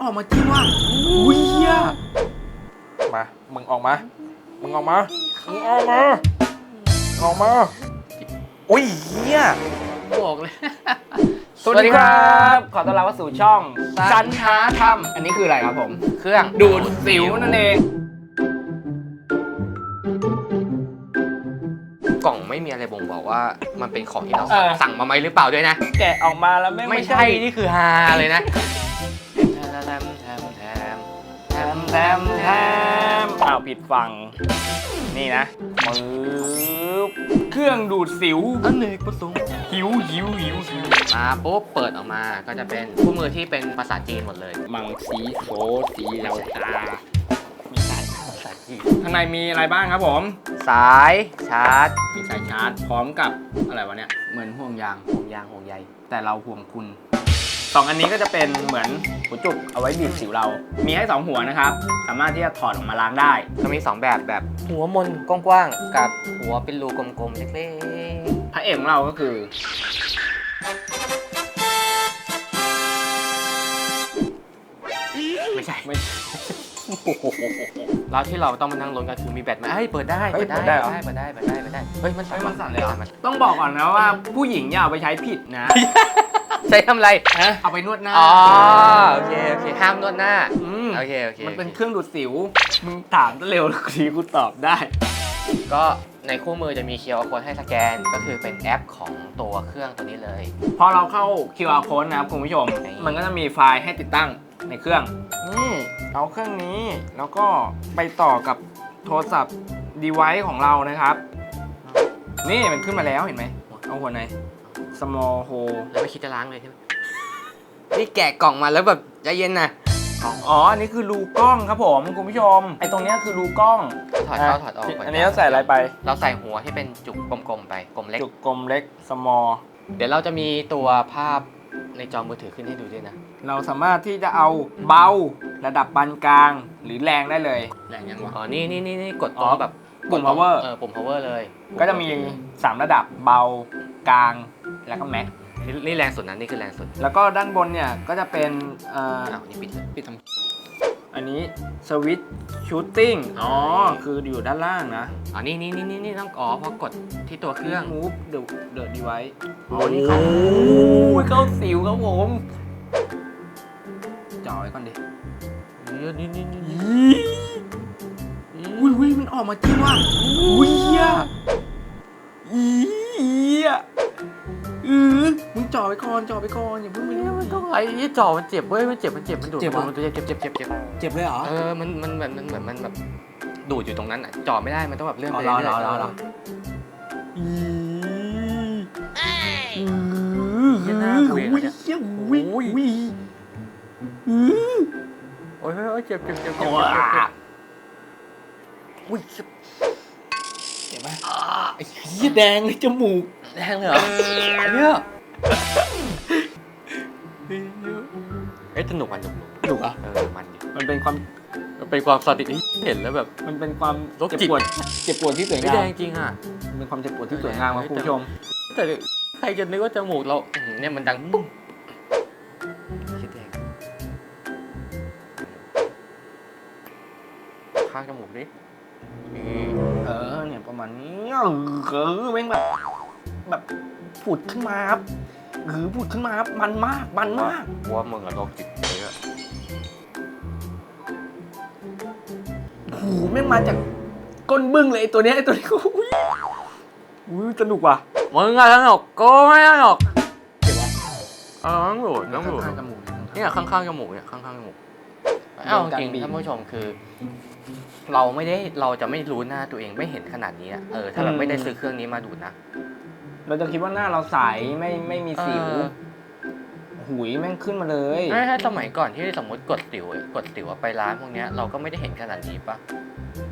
ออกมาจริงว่ะอุ้ยเฮียมา มึงออกมา มึงออกมา มึงออกมา ออกมา อุ้ยเฮียบอกเลย สวัสดีครับ ขอต้อนรับเข้าสู่ช่องสันหาธรรม อันนี้คืออะไรครับผม เครื่องดูดสิวนั่นเอง กล่องไม่มีอะไรบ่งบอกว่ามันเป็นของที่เราเออ สั่งมาไหมหรือเปล่าด้วยนะ แกะออกมาแล้วไม่ไม่ใช่ นี่คือฮาเลยนะ แทมแทมแทมอ้าวผิดฝั่ง นี่นะมือเครื่องดูดสิวอเนกประสงค์หิวหิวหิวหิวมาปุ๊บเปิดออกมาก็จะเป็นคู่มือที่เป็นภาษาจีนหมดเลย มังสีโซสีเหลาตาไม่ใช่ภาษาจีนข้างในมีอะไรบ้างครับผม สายชาร์จ มีสายชาร์จพร้อมกับอะไรวะเนี่ย เหมือนห่วงยางห่วงยางห่วงใยแต่เราห่วงคุณ สองอันนี้ก็จะเป็นเหมือนหัวจุกเอาไว้บีบสิวเรา มีให้สองหัวนะครับ สามารถที่จะถอดออกมาล้างได้ ก็มีสองแบบแบบหัวมนกว้างๆกับหัวเป็นรูกลมๆเล็กพระเอกของเราก็คือๆไม่ใช่ ไม่ แล้วที่เราต้องมานั่งลุ้นกันคือมีแบตไหมเฮ้ยเปิดได้เฮ้ยเปิดได้เหรอ เปิดได้เปิดได้เปิดได้เฮ้ยมันสั่นเฮ้ยมันสั่นเลยเหรอมันต้องบอกก่อนนะว่าผู้หญิงอย่าเอาไปใช้ผิดนะ ใช้ทำอะไรเอาไปนวดหน้า อ๋อโอเคโอเค ห้ามนวดหน้าอืม โอเคโอเคมันเป็นเครื่องดูดสิว มึงถามซะเร็วแล้วทีกูตอบได้ ก็ในคู่มือจะมี QR code ให้สแกน ก็คือเป็นแอปของตัวเครื่องตัวนี้เลย พอเราเข้า QR code นะครับคุณผู้ชมนี่มันก็จะมีไฟล์ให้ติดตั้งในเครื่อง นี่เอาเครื่องนี้ แล้วก็ไปต่อกับโทรศัพท์ device ของเรานะครับ นี่มันขึ้นมาแล้วเห็นไหมเอาหัวไหน small hole แล้วไม่คิดจะล้างเลยใช่ไหมนี่แกะกล่องมาแล้วแบบใจเย็นนะอ๋อ อันนี้คือรูกล้องครับผมคุณผู้ชม ไอ้ตรงเนี้ยคือรูกล้องถอดเข้าถอดออกก่อันนี้เราใส่อะไรไป เราใส่หัวที่เป็นจุกกลมๆไปกลมเล็ก จุกกลมเล็ก small เดี๋ยวเราจะมีตัวภาพในจอมือถือขึ้นให้ดูด้วยนะ เราสามารถที่จะเอาเบาระดับปานกลางหรือแรงได้เลย แรงยังวะอ๋อ นี่นี่นี่นี่กดอ๋ตัวอแบบปุ่มกด power เออปุ่ม power เลย ก็จะมี 3 ระดับเบากลาง แล้วก็แม็กนี่นี่แรงสุดนะนี่คือแรงสุดแล้วก็ด้านบนเนี่ยก็จะเป็นเอ่ออ้าวนี่ปิดเลยปิดทำอันนี้สวิตชูตติ้งอ๋อ คืออยู่ด้านล่างนะ อ๋อนี่นี่นี่นี่นี่ต้องอ๋อพอกดที่ตัวเครื่องมูฟเดอะเดอะดีไวอ๋อนี่เขายเข้าสิวครับผมจ่อไว้ก่อนดินี่นี่นี่นี่อุ้ยอุ้ยมันออกมาจริงว่ะอุ้ยเฮียอีอะเออมึงจ่อไปก่อนจ่อไปก่อนอย่าเพิ่งไปเนี่ยนู่นมันต้องไอ้ยี่จ่อมันเจ็บเว้ยมันเจ็บมันเจ็บมันดูดเจ็บเหรอ มันเจ็บเจ็บเจ็บเจ็บเจ็บเจ็บเลยเหรอ เออมันมันแบบมันเหมือนมันแบบดูดอยู่ตรงนั้นอะจ่อไม่ได้มันต้องแบบเลื่อนอ๋ไปอเรื่อยรอรอรอรอๆอีอืเหี้ยน่าเบื่ออุ้ยเนี่ยเฮียอุ้ยโอ้อุ้ยยอือ โอ้ยเฮ้ยเฮ้ยเจ็บเจ็บเจ็บเจ็บโอ้เจ็บเจ็บเจ็บอุ้ยเจ็บเจ็บ ไหมไอ้เฮียแดงเลยจมูกแรงเลยเหรอเนี่ยเอ้ยสนุกมันสนุกหนุกอะเออมันอยู่มันเป็นความมันเป็นความสติที่เห็นแล้วแบบ มันเป็นความโรคจิเจ็ตบปวดเจ็บปวดที่สวยไม่งาแดมงจริงอะมันเป็นความเจ็บปวดที่สวยงามครับคุณผู้ชม แต่ใครจะนึกว่าจมูกเราอื้อหือเนี่ยมันดังปุ้งคิดแดงข้างจมูกดิอืม เออเนี่ยประมาณนี้เออแม่งแบบแบบผุดขึ้นมาครับหรือผุดขึ้นมาครับมันมากมันมากว่ามึงอะโรคจิตเลยอะโอ้โหแม่งมาจากก้นบึ้งเลยไอ้ตัวเนี้ยไอ้ตัวนี้อุ้ยอุ้ยสนุกว่ะมึงอะสนุกกูไม่สนุกเจ็บไหม เออต้องดูดต้องดูดข้างๆจมูกเนี่ยข้างๆจมูกเนี่ยข้างๆจมูกโดน เอ้าการจริงบีบท่านผู้ชมคือ เราไม่ได้เราจะไม่รู้หน้าตัวเองไม่เห็นขนาดนี้อะเออถ้าเราไม่ได้ซื้อเครื่องนี้มาดูดนะ เราจะคิดว่าหน้าเราใสไม่ไม่มีสิวเออ หุยแม่งขึ้นมาเลย ไม่ถ้าสมัยก่อนที่สมมติกดสิวกดสิวไปร้านพวกเนี้ยเราก็ไม่ได้เห็นขนาดนี้ปะ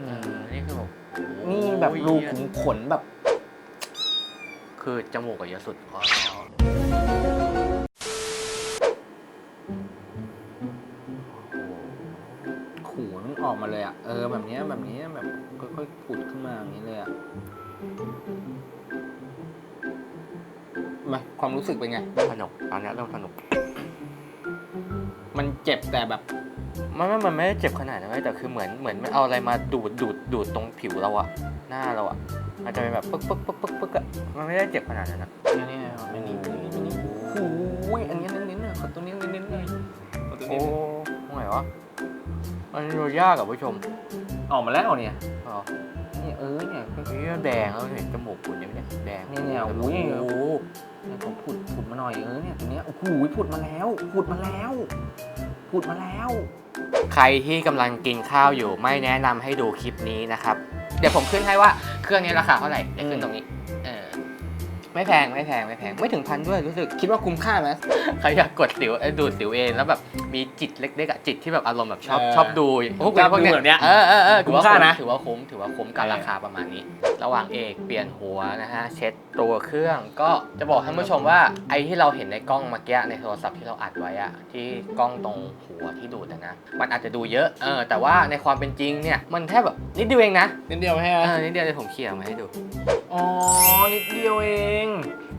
อืเอมอนี่คือแบบโอ้โหนี่แบบรูขุมขนแบบ คือจมูกอะเยอะสุดอ๋อขู่ มันออกมาเลยอะ เออแบบเนี้ยแบบเนี้ยแบบค่อยๆผุดขึ้นมาอย่างนี้เลยอะมาความรู้สึกเป็นไง สนุกตอนเนี้ยเริ่มสนุก มันเจ็บแต่แบบมันไม่มันไม่ได้เจ็บขนาดนั้นเว้ยแต่คือเหมือนเหมือนมันเอาอะไรมาดูดดูดดูดตรงผิวเราอะหน้าเราอะมันจะเป็นแบบปึ๊กปึ๊กปึ๊กปึ๊กปึ๊กอะมันไม่ได้เจ็บขนาดนั้นอะนี่นี่นี่นี่นี่นี่โอ้ยอันนี้เน้นๆเลยขอตัวนี้เน้นๆเลยขอตัวโอ้นี้ตรงไหนวะ มันดูยากอะผู้ชมออกมาแล้วเนี่ยอ๋อนี่เออเนี่ยนี่แดงแล้วเห็นจมูกคุณยังเนี่ยแดงเนี่ยเนี่ยโอ้ยโอ้โหเนี่ยผมผุดผุดมาหน่อยเออเนี่ยตัวเนี้ยโอ้โหผุดมาแล้วผุดมาแล้วผุดมาแล้ว ใครที่กำลังกินข้าวอยู่ไม่แนะนำให้ดูคลิปนี้นะครับ เดี๋ยวผมขึ้นให้ว่าเครื่องนี้ราคาเท่าไหร่เดี๋ยวขึ้นตรงนี้เออ ไม่แพงไม่แพงไม่แพงไม่ถึงพันด้วยรู้สึกคิดว่าคุ้มค่าไหมใครอยากกดสิวเอ้ยดูดสิวเองแล้วแบบมีจิตเล็กๆอะจิตที่แบบอารมณ์แบบชอบเออชอบดูโอ้โหชอบพวกดูแบบเนี้ยเออเออเออถือว่าคุ้มค่าคุ้มนะ ถือว่าคุ้มถือว่าคุ้มกับเออราคาประมาณนี้ ระหว่างเอกเปลี่ยนหัวนะฮะเช็ดตัวเครื่องก็จะบอกท่านผู้ชมว่าไอ้ที่เราเห็นในกล้องเมื่อกี้ในโทรศัพท์ที่เราอัดไว้อะที่กล้องตรงหัวที่ดูดอะนะมันอาจจะดูเยอะเออแต่ว่าในความเป็นจริงเนี่ยมันแค่แบบนิดเดียวเองนะนิดเดียวให้เออนิดเดียวเลยผมเขี่ยมาให้ดู อ๋อนิดเดียวเอง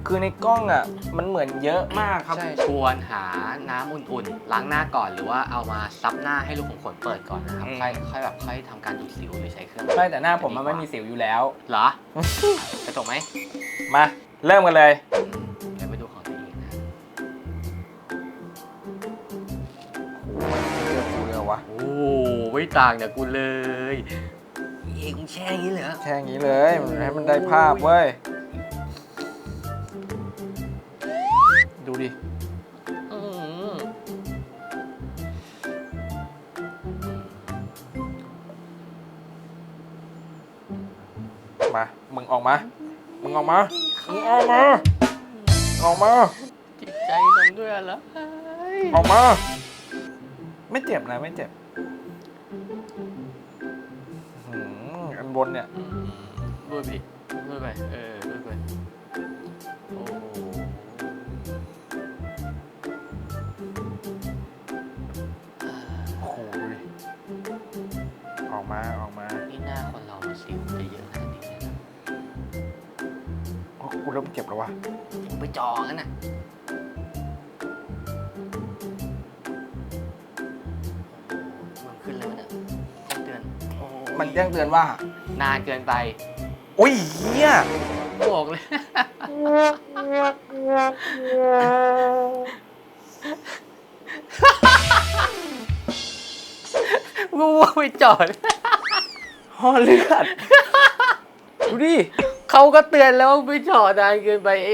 คือในกล้องอะมันเหมือนเยอะมากครับ ใช่ชวนหาน้ำอุ่นๆ ล้างหน้าก่อนหรือว่าเอามาซับหน้าให้ลูกของขนเปิดก่อนนะครับ อืม ค่อยค่อยแบบค่อยทำการดูดสิวหรือใช้เครื่องใช่แต่หน้าผมมันไม่มีสิวอยู่แล้ว เหรอ กระจกไหมมา เริ่มกันเลย อืมเดี๋ยวไปดูของตัวเองนะเลือกกูเลยวะโอ้ไม่ต่างจากกูเลยเองแช่อย่างนี้เลยเหรอ แค่อย่างนี้เลยมันให้มันได้ภาพเว้ย มา มึงออกมา มึงออกมา มึงออกมา ออกมา จิตใจทำด้วยอะไรออกมา ไม่เจ็บนะไม่เจ็บอื้อหืออันบนเนี่ยอืมด้วยพี่ด้วยไป เออ อ้กูเริ่มเจ็บแล้ววะยังไปจอกันน่ะมันขึ้นแล้วเนี่ยแจ้งเตือนโอ้มันแจ้งเตือนว่า นานเกินไปอุ้ยเฮียบอกเลย กูว่าไปจอด ห่อเลือด ดูดิ เขาก็เตือนแล้วว่าไปจอดนานเกินไปเอ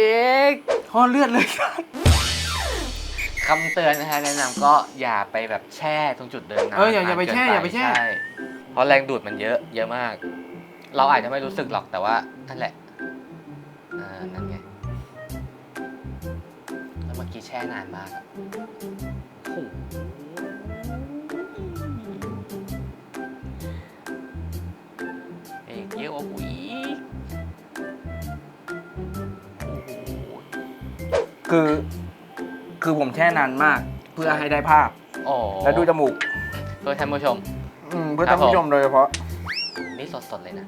งห่อเลือดเลยคำเตือนนะฮะแนะนำก็อย่าไปแบบแช่ตรงจุดเดินน้ำเอออย่าอย่าไปนนเกินแช่อย่าไปแช่ ใเพราะแรงดูดมันเยอะ เยอะมาก เราอาจจะไม่รู้สึกหรอกแต่ว่านั่นแหละอ่านั่นไงแล้วเมื่อกี้แช่นานมากอะโอ้โห คือ คือผมแช่นานมากเพื่อให้ได้ภาพโอ้แล้วดูจมูกเพื่อท่านผู้ชม อืมเพื่อท่านผู้ชมโดยเฉพาะ นี่สดๆเลยนะ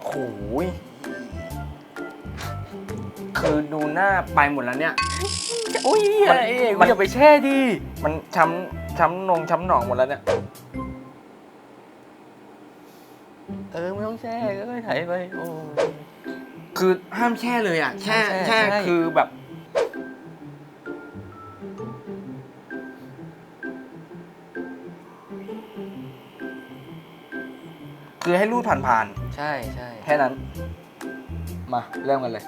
โอ้โหยคือดูหน้าไปหมดแล้วเนี่ยโอ้ยมันเอกมัน อย่าไปแช่ดิ มันช้ำช้ำนงช้ำหนองหมดแล้วเนี่ย คือห้ามแช่เลยอะแช่ห้ามแช่แช่ใช่คือแบบ คือให้รูดผ่านใช่ใช่ๆแค่นั้น มาเริ่มกันเลย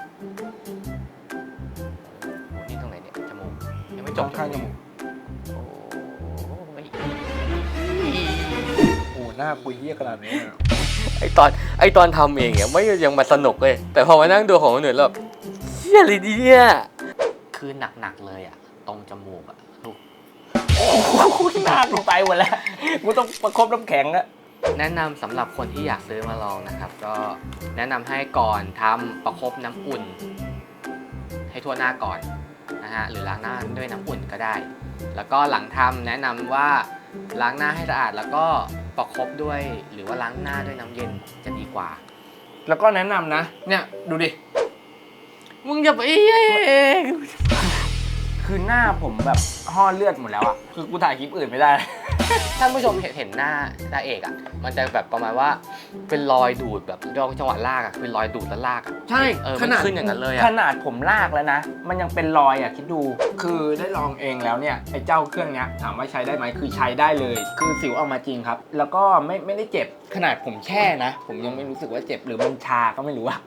โอ้นี่ตรงไหนเนี่ยจมูกยังไม่จบข้างๆจมูกโอ้ยโอ้หน้าปุยเยี่ยขนาดนี้อะ ไอตอนไอตอนทำเองเนี่ยไม่ยังมาสนุกเลย แต่พอมานั่งดูของคนอื่นแล้วแบบเชี่ยอะไรดีเนี่ยคือหนักๆเลยอะ ตรงจมูกอะลูกโอ้โหหน้ากูไปหมดแล้วกูต้องประคบน้ำแข็งอะแนะนำสำหรับคนที่อยากซื้อมาลองนะครับ ก็แนะนำให้ก่อนทำประคบน้ำอุ่น ให้ทั่วหน้าก่อนนะฮะหรือล้างหน้าด้วยน้ำอุ่นก็ได้ แล้วก็หลังทำแนะนำว่าล้างหน้าให้สะอาดแล้วก็ ประคบด้วย หรือว่าล้างหน้าด้วยน้ำเย็นจะดีกว่า แล้วก็แนะนำนะ เนี่ยดูดิ มึงอย่าไปคือหน้าผมแบบห่อเลือดหมดแล้วอะคือกูถ่ายคลิปอื่นไม่ได้ ท่านผู้ชมเห็นเห็นหน้าหน้าเอกอะ มันจะแบบประมาณว่าเป็นรอยดูดแบบจังหวะลากอะเป็นรอยดูดแล้วลากอะใช่เออมันขึ้นอย่างนั้นเลยอะขนาดผมลากแล้วนะ มันยังเป็นรอยอะคิดดู คือได้ลองเองแล้วเนี่ยไอ้เจ้าเครื่องเนี้ยถามว่าใช้ได้ไหมคือใช้ได้เลย คือสิวออกมาจริงครับ แล้วก็ไม่ไม่ได้เจ็บขนาดผมแช่นะ ผมยังไม่รู้สึกว่าเจ็บหรือมันชาก็ไม่รู้อะ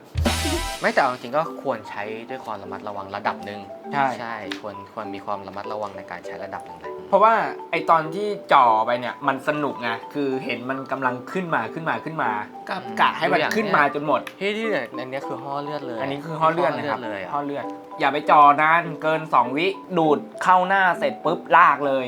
ไม่แต่เอาจริงๆก็ควรใช้ด้วยความระมัดระวังระดับหนึ่งใช่ ใช่ควรควรมีความระมัดระวังในการใช้ระดับหนึ่งเลยเพ ราะว่าไอตอนที่จ่อไปเนี่ยมันสนุกไงคือเห็นมันกำลังขึ้นมาขึ้นมาขึ้นมาก็กะให้มันขึ้นมาจนหมด ที่ที่เนี่ยอันเนี้ยคือห่อเลือดเลยอันนี้คือห่อเลือดนะครับห่อเลือดเลยอะ ห่อเลือด อย่าไปจ่อนานเกิน 2 วิดูดเข้าหน้าเสร็จปุ๊บลากเลย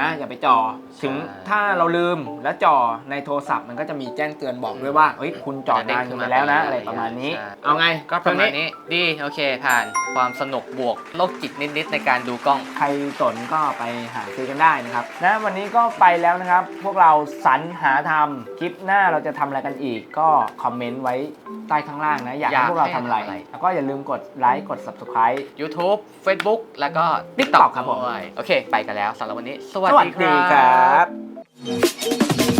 นะอย่าไปจ่อถึงถ้าเราลืมแล้วจ่อในโทรศัพท์มันก็จะมีแจ้งเตือนบอกด้วยว่าเฮ้ยคุณจ่อนานเกินไปแล้วนะ อะไรประมาณนี้ เอาไงก็ประมาณนี้ดีโอเค ผ่านความสนุกบวกโรคจิตนิดๆในการดูกล้อง ใครสนก็ไปหาซื้อกันได้นะครับนะวันนี้ก็ไปแล้วนะครับ พวกเราสรรหาทำคลิปหน้าเราจะทำอะไรกันอีก ก็คอมเมนต์ไว้ ใต้ข้างล่างนะ อยากอยาให้กพวกเราให้ทำอะไรทำอะไร แล้วก็อย่าลืมกดไลค์กด subscribe YouTube Facebook แล้วก็ TikTok ครับผม ด้วยโอเค ไปกันแล้วสำหรับวันนี้สสวัสวัสดีดีคครัรับ บ